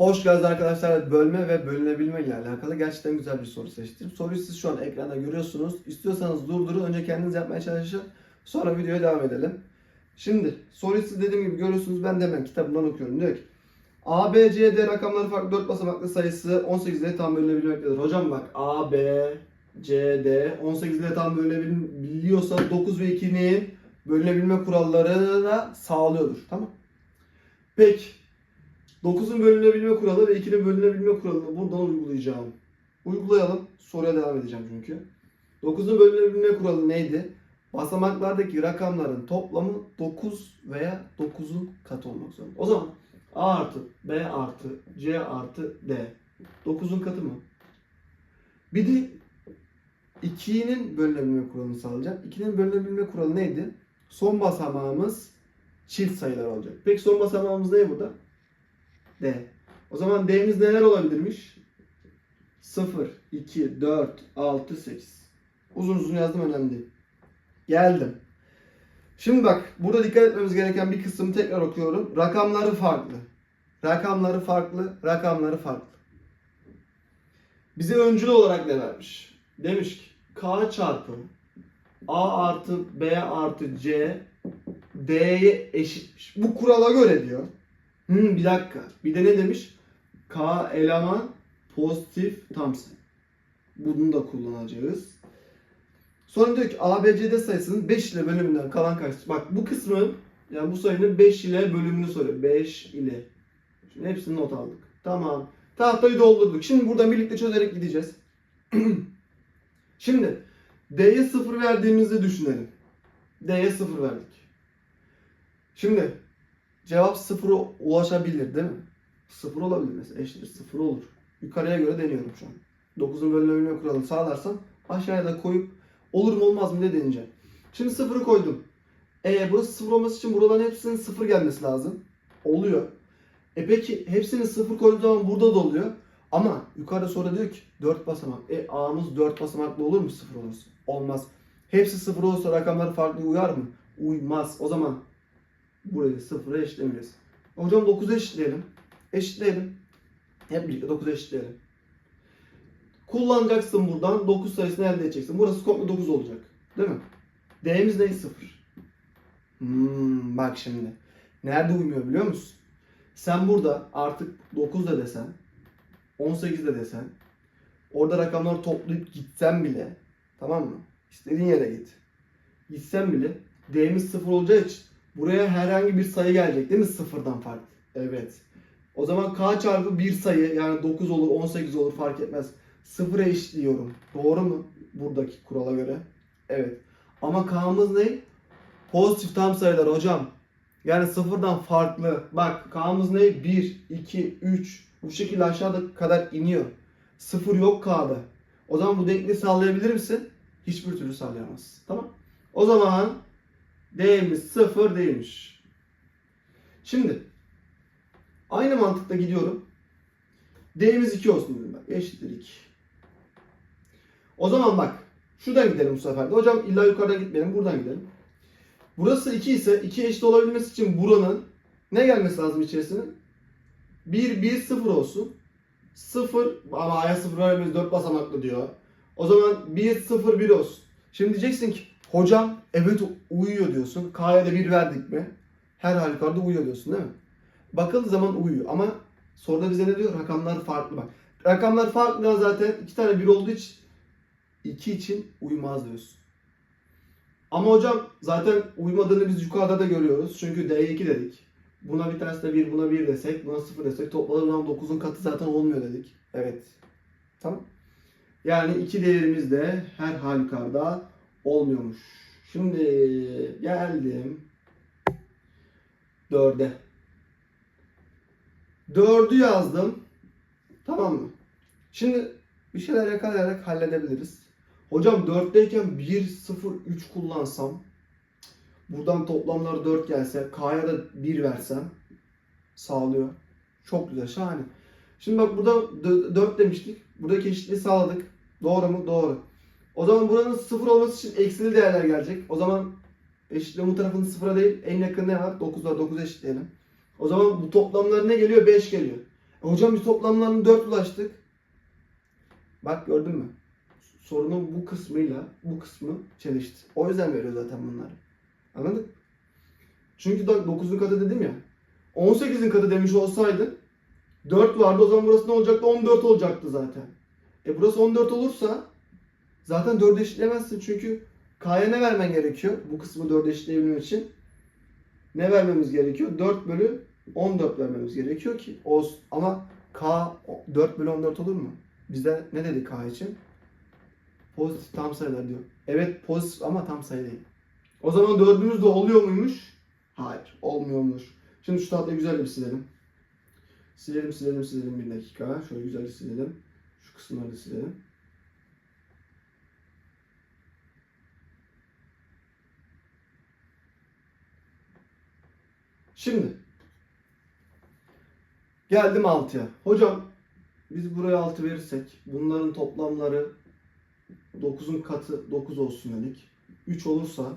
Hoş geldiniz arkadaşlar. Bölme ve bölünebilme ile alakalı gerçekten güzel bir soru seçtim. Soruyu siz şu an ekranda görüyorsunuz. İstiyorsanız durdurun. Önce kendiniz yapmaya çalışın. Sonra videoya devam edelim. Şimdi soruyu siz dediğim gibi görüyorsunuz. Ben de hemen kitabımdan okuyorum. Diyor ki A, B, C, D rakamları farklı 4 basamaklı sayısı 18 ile tam bölünebilmektedir. Hocam bak A, B, C, D 18 ile tam bölünebiliyorsa 9 ve 2'nin bölünebilme kuralları da sağlıyordur. Tamam. Peki 9'un bölünebilme kuralı ve 2'nin bölünebilme kuralını buradan uygulayacağım. Uygulayalım. Soruya devam edeceğim çünkü. 9'un bölünebilme kuralı neydi? Basamaklardaki rakamların toplamı 9 veya 9'un katı olmak zorunda. O zaman A artı B artı C artı D. 9'un katı mı? Bir de 2'nin bölünebilme kuralını sağlayacağım. 2'nin bölünebilme kuralı neydi? Son basamağımız çift sayılar olacak. Peki son basamağımız ne burada? D. O zaman D'miz neler olabilirmiş? 0, 2, 4, 6, 8. Uzun uzun yazdım önemli değil. Geldim. Şimdi bak burada dikkat etmemiz gereken bir kısmı tekrar okuyorum. Rakamları farklı. Rakamları farklı, rakamları farklı. Bize öncül olarak ne vermiş? Demiş ki K çarpı A artı B artı C D'ye eşitmiş. Bu kurala göre diyor. Hmm, bir dakika. Bir de ne demiş? K eleman pozitif tam sayı. Bunu da kullanacağız. Sonra diyor ki ABCD sayısının 5 ile bölümünden kalan kaç? Bak bu kısmın yani bu sayının 5 ile bölümünü soruyor. 5 ile. Şimdi hepsini not aldık. Tamam. Tahtayı doldurduk. Şimdi buradan birlikte çözerek gideceğiz. Şimdi D'ye 0 verdiğimizi düşünelim. D'ye 0 verdik. Şimdi cevap 0'a ulaşabilir değil mi? 0 olabilir mesela. Eşittir 0 olur. Yukarıya göre deniyorum şu an. 9'un bölünebilme kuralını sağlarsam aşağıya da koyup olur mu olmaz mı diye deneyeceğim. Şimdi 0'ı koydum. E burası 0 olması için buraların hepsinin 0 gelmesi lazım. Oluyor. E peki hepsinin 0 koyduğum zaman burada da oluyor. Ama yukarıda sonra diyor ki 4 basamak. E A'mız 4 basamaklı olur mu 0 olursa? Olmaz. Hepsi 0 olursa rakamları farklı uyar mı? Uymaz. O zaman burayı 0'a eşitlemeyeceğiz. Hocam 9'a eşitleyelim. Eşitleyelim. Hep birlikte 9'a eşitleyelim. Kullanacaksın buradan 9 sayısını elde edeceksin. Burası komple 9 olacak. Değil mi? D'miz ne? 0. Hmm, bak şimdi. Nerede uymuyor biliyor musun? Sen burada artık 9 da desen 18 de desen orada rakamları toplayıp gitsen bile tamam mı? İstediğin yere git. Gitsen bile D'miz 0 olacağı için buraya herhangi bir sayı gelecek değil mi? Sıfırdan fark. Evet. O zaman K çarpı bir sayı yani 9 olur 18 olur fark etmez. Sıfıra eşitliyorum. Doğru mu? Buradaki kurala göre. Evet. Ama K'mız ne? Pozitif tam sayılar hocam. Yani sıfırdan farklı. Bak K'mız ne? 1, 2, 3. Bu şekilde aşağıda kadar iniyor. Sıfır yok K'da. O zaman bu denkliği sağlayabilir misin? Hiçbir türlü sağlayamazsın. Tamam. O zaman D'miz sıfır değilmiş. Şimdi aynı mantıkla gidiyorum. D'miz 2 olsun dedim bak. Eşittir 2. O zaman bak. Şuradan gidelim bu sefer de. Hocam illa yukarıdan gitmeyelim. Buradan gidelim. Burası 2 ise 2 eşit olabilmesi için buranın ne gelmesi lazım içerisine? 1, 1, 0 olsun. 0 ama A'ya 0 vermemiz 4 basamaklı diyor. O zaman 1, 0, 1 olsun. Şimdi diyeceksin ki hocam evet uyuyor diyorsun. K'ya da 1 verdik mi? Her halükarda uyuyor diyorsun değil mi? Bakıldığı zaman uyuyor ama soruda bize ne diyor? Rakamlar farklı bak. Rakamlar farklı zaten iki tane 1 olduğu için 2 için uymaz diyorsun. Ama hocam zaten uymadığını biz yukarıda da görüyoruz. Çünkü D'ye 2 dedik. Buna bir de 1, buna 1 desek, buna 0 desek topladığım zaman 9'un katı zaten olmuyor dedik. Evet. Tamam. Yani iki değerimiz de her halükarda olmuyormuş. Şimdi geldim 4'e. 4'ü yazdım. Tamam mı? Şimdi bir şeyler yakalayarak halledebiliriz. Hocam 4'teyken 1, 0, 3 kullansam buradan toplamları 4 gelse K'ya da 1 versem sağlıyor. Çok güzel şahane. Şimdi bak burada 4 demiştik. Buradaki eşitliği sağladık. Doğru mu? Doğru. O zaman buranın 0 olması için eksili değerler gelecek. O zaman bu tarafının 0'a değil en yakın ne var? 9 var. 9 eşitleyelim. O zaman bu toplamlar ne geliyor? 5 geliyor. E hocam biz toplamlarını 4 ulaştık. Bak gördün mü? Sorunun bu kısmıyla bu kısmı çelişti. O yüzden veriyor zaten bunları. Anladın? Çünkü 9'un katı dedim ya. 18'in katı demiş olsaydın 4 vardı o zaman burası ne olacaktı? 14 olacaktı zaten. E burası 14 olursa zaten 4'e eşitlemezsin çünkü K'ya ne vermen gerekiyor? Bu kısmı 4'e eşitleyebilmem için ne vermemiz gerekiyor? 4 bölü 14 vermemiz gerekiyor ki olsun. Ama K 4 bölü 14 olur mu? Bizde ne dedi K için? Pozitif tam sayılar diyor. Evet pozitif ama tam sayı değil. O zaman dördümüz de oluyor muymuş? Hayır olmuyormuş. Şimdi şu tahtayı güzel bir silelim. Silelim silelim silelim bir dakika. Şöyle güzel bir silelim. Şu kısımları silelim. Şimdi geldim 6'ya. Hocam biz buraya 6 verirsek bunların toplamları 9'un katı 9 olsun dedik. 3 olursa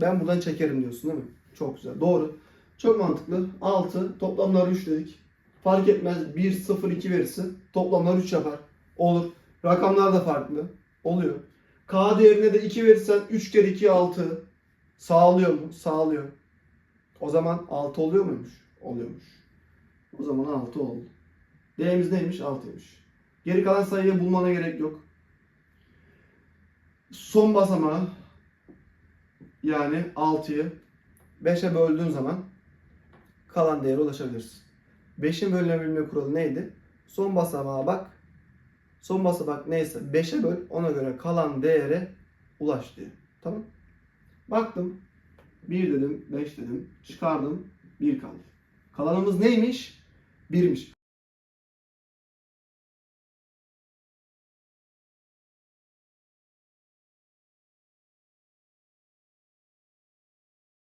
ben buradan çekerim diyorsun değil mi? Çok güzel. Doğru. Çok mantıklı. 6 toplamları 3 dedik. Fark etmez 1 0 2 verirsin. Toplamlar 3 yapar. Olur. Rakamlar da farklı. Oluyor. K değerine de 2 verirsen 3 kere 2 6. Sağlıyor mu? Sağlıyor. O zaman 6 oluyor muymuş? Oluyormuş. O zaman 6 oldu. D'miz neymiş? 6'ymış. Geri kalan sayıyı bulmana gerek yok. Son basamağı yani 6'yı 5'e böldüğün zaman kalan değere ulaşabilirsin. 5'in bölünebilme kuralı neydi? Son basamağa bak. Son basamak neyse 5'e böl ona göre kalan değere ulaş diyor. Tamam. Baktım 1 dedim 5 dedim çıkardım 1 kaldı. Kalanımız neymiş? 1'miş.